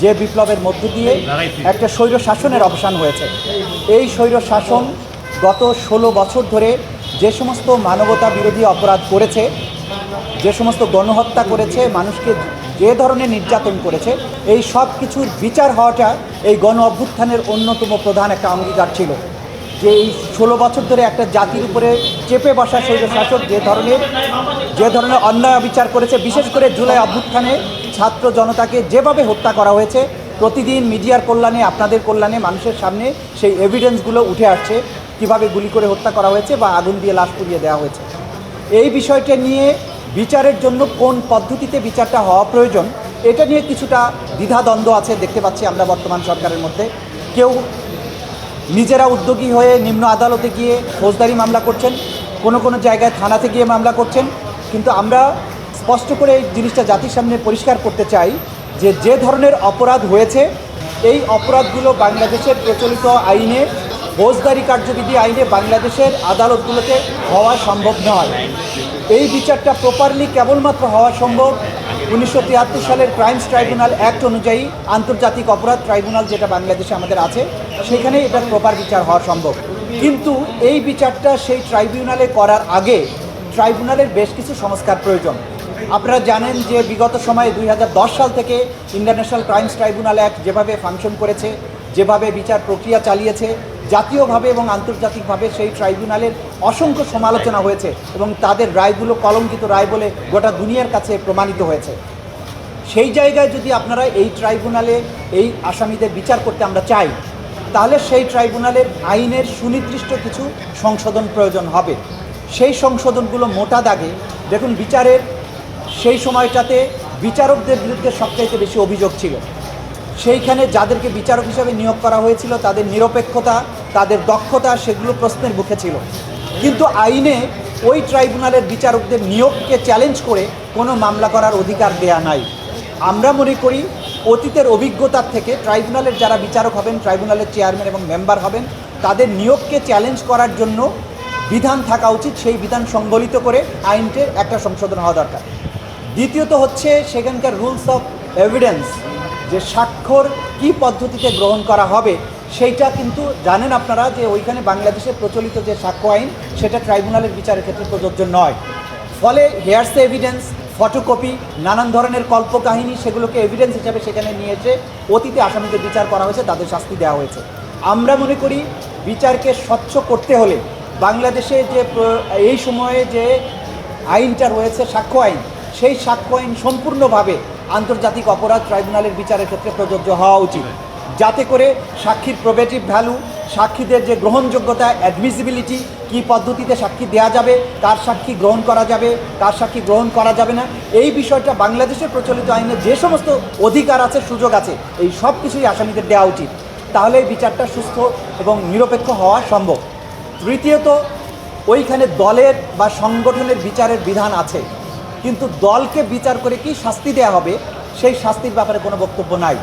যে বিপ্লবের মধ্য দিয়ে একটা স্বৈর শাসনের অবসান হয়েছে। এই স্বৈর শাসন গত ষোলো বছর ধরে যে সমস্ত মানবতা বিরোধী অপরাধ করেছে, যে সমস্ত গণহত্যা করেছে, মানুষকে যে ধরনের নির্যাতন করেছে, এই সব কিছুর বিচার হওয়াটা এই গণ অভ্যুত্থানের অন্যতম প্রধান একটা অঙ্গীকার ছিল। যে এই ষোলো বছর ধরে একটা জাতির উপরে চেপে বসা স্বৈর শাসক যে ধরনের যে ধরনের অন্যায় বিচার করেছে, বিশেষ করে জুলাই অভ্যুত্থানে ছাত্র জনতাকে যেভাবে হত্যা করা হয়েছে, প্রতিদিন মিডিয়ার কল্যাণে, আপনাদের কল্যাণে, মানুষের সামনে সেই এভিডেন্সগুলো উঠে আসছে, কীভাবে গুলি করে হত্যা করা হয়েছে বা আগুন দিয়ে লাশ পুড়িয়ে দেওয়া হয়েছে। এই বিষয়টা নিয়ে বিচারের জন্য কোন পদ্ধতিতে বিচারটা হওয়া প্রয়োজন, এটা নিয়ে কিছুটা দ্বিধাদ্বন্দ্ব আছে দেখতে পাচ্ছি আমরা বর্তমান সরকারের মধ্যে। কেউ নিজেরা উদ্যোগী হয়ে নিম্ন আদালতে গিয়ে ফৌজদারি মামলা করছেন, কোনো কোনো জায়গায় থানাতে গিয়ে মামলা করছেন, কিন্তু আমরা স্পষ্ট করে এই জিনিসটা জাতির সামনে পরিষ্কার করতে চাই যে যে ধরনের অপরাধ হয়েছে, এই অপরাধগুলো বাংলাদেশের প্রচলিত আইনে ফৌজদারি কার্যবিধি আইনে বাংলাদেশের আদালতগুলোতে হওয়া সম্ভব নয়। এই বিচারটা প্রপারলি কেবলমাত্র হওয়া সম্ভব উনিশশো তিয়াত্তর সালের ক্রাইমস ট্রাইব্যুনাল অ্যাক্ট অনুযায়ী আন্তর্জাতিক অপরাধ ট্রাইব্যুনাল যেটা বাংলাদেশে আমাদের আছে সেখানে এটার প্রপার বিচার হওয়া সম্ভব। কিন্তু এই বিচারটা সেই ট্রাইব্যুনালে করার আগে ট্রাইব্যুনালের বেশ কিছু সংস্কার প্রয়োজন। আপনারা জানেন যে বিগত সময়ে দুই হাজার দশ সাল থেকে ইন্টারন্যাশনাল ক্রাইমস ট্রাইব্যুনাল অ্যাক্ট যেভাবে ফাংশন করেছে, যেভাবে বিচার প্রক্রিয়া চালিয়েছে, জাতীয়ভাবে এবং আন্তর্জাতিকভাবে সেই ট্রাইব্যুনালের অসংখ্য সমালোচনা হয়েছে এবং তাদের রায়গুলো কলঙ্কিত রায় বলে গোটা দুনিয়ার কাছে প্রমাণিত হয়েছে। সেই জায়গায় যদি আপনারা এই ট্রাইব্যুনালে এই আসামিদের বিচার করতে আমরা চাই, তাহলে সেই ট্রাইব্যুনালের আইনের সুনির্দিষ্ট কিছু সংশোধন প্রয়োজন হবে। সেই সংশোধনগুলো মোটা দাগে, দেখুন বিচারের সেই সময়টাতে বিচারকদের বিরুদ্ধে সবচাইতে বেশি অভিযোগ ছিল। সেইখানে যাদেরকে বিচারক হিসাবে নিয়োগ করা হয়েছিল, তাদের নিরপেক্ষতা, তাদের দক্ষতা সেগুলো প্রশ্নের মুখে ছিল। কিন্তু আইনে ওই ট্রাইব্যুনালের বিচারকদের নিয়োগকে চ্যালেঞ্জ করে কোনো মামলা করার অধিকার দেয়া নাই। আমরা মনে করি, অতীতের অভিজ্ঞতার থেকে ট্রাইব্যুনালের যারা বিচারক হবেন, ট্রাইব্যুনালের চেয়ারম্যান এবং মেম্বার হবেন, তাদের নিয়োগকে চ্যালেঞ্জ করার জন্য বিধান থাকা উচিত, সেই বিধান সংবলিত করে আইনটে একটা সংশোধন হওয়া দরকার। দ্বিতীয়ত হচ্ছে সেখানকার রুলস অফ এভিডেন্স যে স্বাক্ষর কি পদ্ধতিতে গ্রহণ করা হবে, সেইটা কিন্তু জানেন আপনারা যে ওইখানে বাংলাদেশে প্রচলিত যে সাক্ষ্য আইন, সেটা ট্রাইব্যুনালের বিচারের ক্ষেত্রে প্রযোজ্য নয়। ফলে হেয়ার্স এভিডেন্স ফটোকপি নানান ধরনের কল্পকাহিনী সেগুলোকে এভিডেন্স হিসাবে সেখানে নিয়ে এসে অতীতে আসামিদের বিচার করা হয়েছে, তাদের শাস্তি দেওয়া হয়েছে। আমরা মনে করি বিচারকে স্বচ্ছ করতে হলে বাংলাদেশে যে এই সময়ে যে আইনটা রয়েছে সাক্ষ্য আইন সেই সাক্ষ্য পয়েন্ট সম্পূর্ণভাবে আন্তর্জাতিক অপরাধ ট্রাইব্যুনালের বিচারের ক্ষেত্রে প্রযোজ্য হওয়া উচিত। যাতে করে সাক্ষীর প্রোবেটিভ ভ্যালু সাক্ষীদের যে গ্রহণযোগ্যতা অ্যাডমিসিবিলিটি কী পদ্ধতিতে সাক্ষী দেওয়া যাবে, কার সাক্ষী গ্রহণ করা যাবে, কার সাক্ষী গ্রহণ করা যাবে না, এই বিষয়টা বাংলাদেশের প্রচলিত আইনে যে সমস্ত অধিকার আছে, সুযোগ আছে, এই সব কিছুই আসামিদের দেওয়া উচিত। তাহলে বিচারটা সুস্থ এবং নিরপেক্ষ হওয়া সম্ভব। তৃতীয়ত, ওইখানে দলের বা সংগঠনের বিচারের বিধান আছে। কিন্তু দলকে বিচার করে কি শাস্তি দেওয়া হবে, সেই শাস্তির ব্যাপারে কোনো বক্তব্য নাই।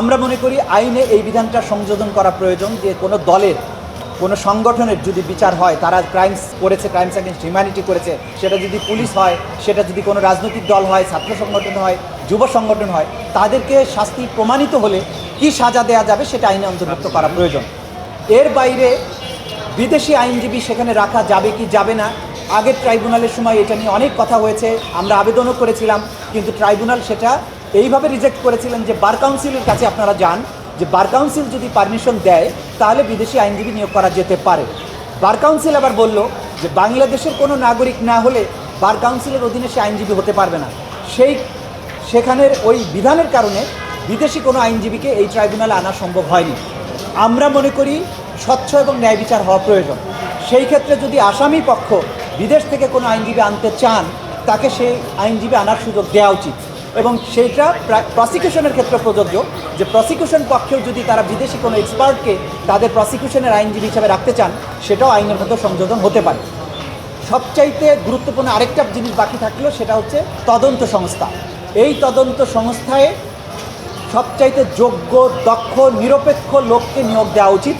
আমরা মনে করি আইনে এই বিধানটা সংযোজন করা প্রয়োজন যে কোনো দলের, কোনো সংগঠনের যদি বিচার হয়, তারা ক্রাইমস করেছে ক্রাইমস অ্যাগেন্স্ট হিউম্যানিটি করেছে, সেটা যদি পুলিশ হয়, সেটা যদি কোনো রাজনৈতিক দল হয়, ছাত্র সংগঠন হয়, যুব সংগঠন হয়, তাদেরকে শাস্তি প্রমাণিত হলে কি সাজা দেওয়া যাবে সেটা আইনে অন্তর্ভুক্ত করা প্রয়োজন। এর বাইরে বিদেশি আইনজীবী সেখানে রাখা যাবে কি যাবে না আগের ট্রাইব্যুনালের সময় এটা নিয়ে অনেক কথা হয়েছে, আমরা আবেদনও করেছিলাম, কিন্তু ট্রাইব্যুনাল সেটা এইভাবে রিজেক্ট করেছিলেন যে বার কাউন্সিলের কাছে আপনারা যান, যে বার কাউন্সিল যদি পারমিশন দেয়, তাহলে বিদেশি আইনজীবী নিয়োগ করা যেতে পারে। বার কাউন্সিল আবার বলল যে বাংলাদেশের কোনো নাগরিক না হলে বার কাউন্সিলের অধীনে সে আইনজীবী হতে পারবে না। সেই, সেখানের ওই বিধানের কারণে বিদেশি কোনো আইনজীবীকে এই ট্রাইব্যুনালে আনা সম্ভব হয়নি। আমরা মনে করি স্বচ্ছ এবং ন্যায় বিচার হওয়া প্রয়োজন। সেই ক্ষেত্রে যদি আসামি পক্ষ বিদেশ থেকে কোনো আইনজীবী আনতে চান, তাকে সেই আইনজীবী আনার সুযোগ দেওয়া উচিত। এবং সেইটা প্রসিকিউশনের ক্ষেত্রে প্রযোজ্য যে প্রসিকিউশন পক্ষেও যদি তারা বিদেশি কোনো এক্সপার্টকে তাদের প্রসিকিউশনের আইনজীবী হিসাবে রাখতে চান, সেটাও আইনের মধ্যে সংযোজন হতে পারে। সবচাইতে গুরুত্বপূর্ণ আরেকটা জিনিস বাকি থাকল, সেটা হচ্ছে তদন্ত সংস্থা। এই তদন্ত সংস্থায় সবচাইতে যোগ্য, দক্ষ, নিরপেক্ষ লোককে নিয়োগ দেওয়া উচিত,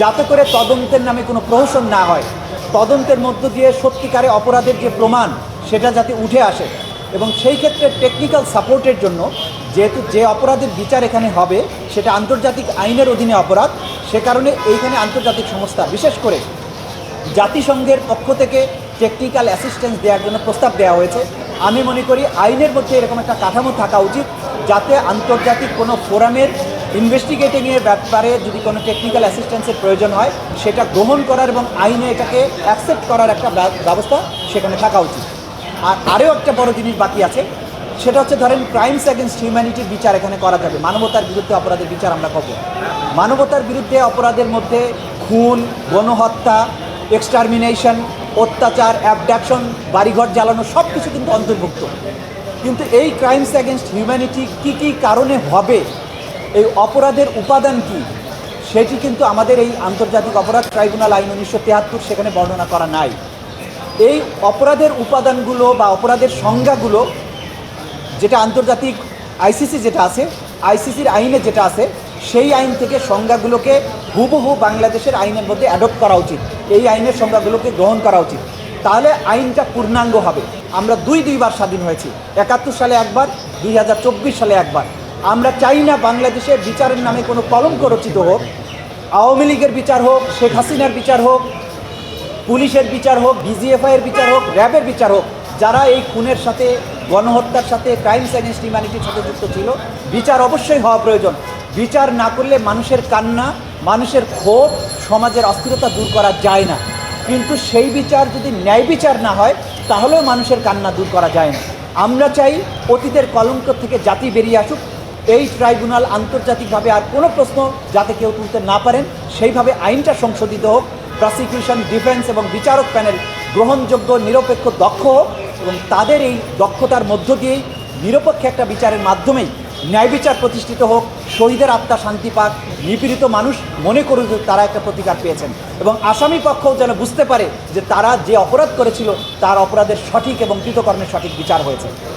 যাতে করে তদন্তের নামে কোনো প্রহসন না হয়। তদন্তের মধ্য দিয়ে সত্যিকারে অপরাধের যে প্রমাণ, সেটা যাতে উঠে আসে। এবং সেই ক্ষেত্রে টেকনিক্যাল সাপোর্টের জন্য যেহেতু যে অপরাধের বিচার এখানে হবে, সেটা আন্তর্জাতিক আইনের অধীনে অপরাধ, সে কারণে এইখানে আন্তর্জাতিক সংস্থা, বিশেষ করে জাতিসংঘের পক্ষ থেকে টেকনিক্যাল অ্যাসিস্ট্যান্স দেওয়ার জন্য প্রস্তাব দেওয়া হয়েছে। আমি মনে করি আইনের মধ্যে এরকম একটা কাঠামো থাকা উচিত, যাতে আন্তর্জাতিক কোনো ফোরামের ইনভেস্টিগেটিংয়ের ব্যাপারে যদি কোনো টেকনিক্যাল অ্যাসিস্ট্যান্সের প্রয়োজন হয়, সেটা গ্রহণ করার এবং আইনে এটাকে অ্যাকসেপ্ট করার একটা ব্যবস্থা সেখানে থাকা উচিত। আর আরও একটা বড় জিনিস বাকি আছে, সেটা হচ্ছে ধরেন ক্রাইমস অ্যাগেনস্ট হিউম্যানিটির বিচার এখানে করা যাবে। মানবতার বিরুদ্ধে অপরাধের বিচার আমরা করব। মানবতার বিরুদ্ধে অপরাধের মধ্যে খুন, গণহত্যা এক্সটারমিনেশন অত্যাচার অ্যাবডাকশন বাড়িঘর জ্বালানো সব কিছু কিন্তু অন্তর্ভুক্ত। কিন্তু এই ক্রাইমস অ্যাগেনস্ট হিউম্যানিটি কী কী কারণে হবে এই অপরাধের উপাদান কি? সেটি কিন্তু আমাদের এই আন্তর্জাতিক অপরাধ ট্রাইব্যুনাল আইন উনিশশো তিয়াত্তর সেখানে বর্ণনা করা নাই। এই অপরাধের উপাদানগুলো বা অপরাধের সংজ্ঞাগুলো, যেটা আন্তর্জাতিক আইসিসি যেটা আছে, আইসিসির আইনে যেটা আছে, সেই আইন থেকে সংজ্ঞাগুলোকে হুবহু বাংলাদেশের আইনের মধ্যে অ্যাডপ্ট করা উচিত। এই আইনের সংজ্ঞাগুলোকে গ্রহণ করা উচিত। তাহলে আইনটা পূর্ণাঙ্গ হবে। আমরা দুই দুইবার স্বাধীন হয়েছি। একাত্তর সালে একবার, দুই হাজার চব্বিশ সালে একবার। আমরা চাই না বাংলাদেশের বিচারের নামে কোনো কলঙ্ক রচিত হোক। আওয়ামী লীগের বিচার হোক, শেখ হাসিনার বিচার হোক, পুলিশের বিচার হোক ডিজিএফআই এর বিচার হোক, র্যাবের বিচার হোক, যারা এই খুনের সাথে, গণহত্যার সাথে ক্রাইমস অ্যাগেন্স্ট হিউম্যানিটির সাথে যুক্ত ছিল, বিচার অবশ্যই হওয়া প্রয়োজন। বিচার না করলে মানুষের কান্না, মানুষের ক্ষোভ, সমাজের অস্থিরতা দূর করা যায় না। কিন্তু সেই বিচার যদি ন্যায় বিচার না হয়, তাহলেও মানুষের কান্না দূর করা যায় না। আমরা চাই অতীতের কলঙ্ক থেকে জাতি বেরিয়ে আসুক এই ট্রাইব্যুনাল আন্তর্জাতিকভাবে আর কোনো প্রশ্ন যাতে কেউ তুলতে না পারেন, সেইভাবে আইনটা সংশোধিত হোক প্রসিকিউশন ডিফেন্স এবং বিচারক প্যানেল গ্রহণযোগ্য, নিরপেক্ষ, দক্ষ হোক এবং তাদের এই দক্ষতার মধ্য দিয়েই নিরপেক্ষ একটা বিচারের মাধ্যমেই ন্যায় বিচার প্রতিষ্ঠিত হোক, শহীদের আত্মা শান্তি পাক, নিপীড়িত মানুষ মনে করুক তারা একটা প্রতিকার পেয়েছেন এবং আসামি পক্ষও যেন বুঝতে পারে যে তারা যে অপরাধ করেছিল, তার অপরাধের সঠিক এবং কৃতকর্মের সঠিক বিচার হয়েছে।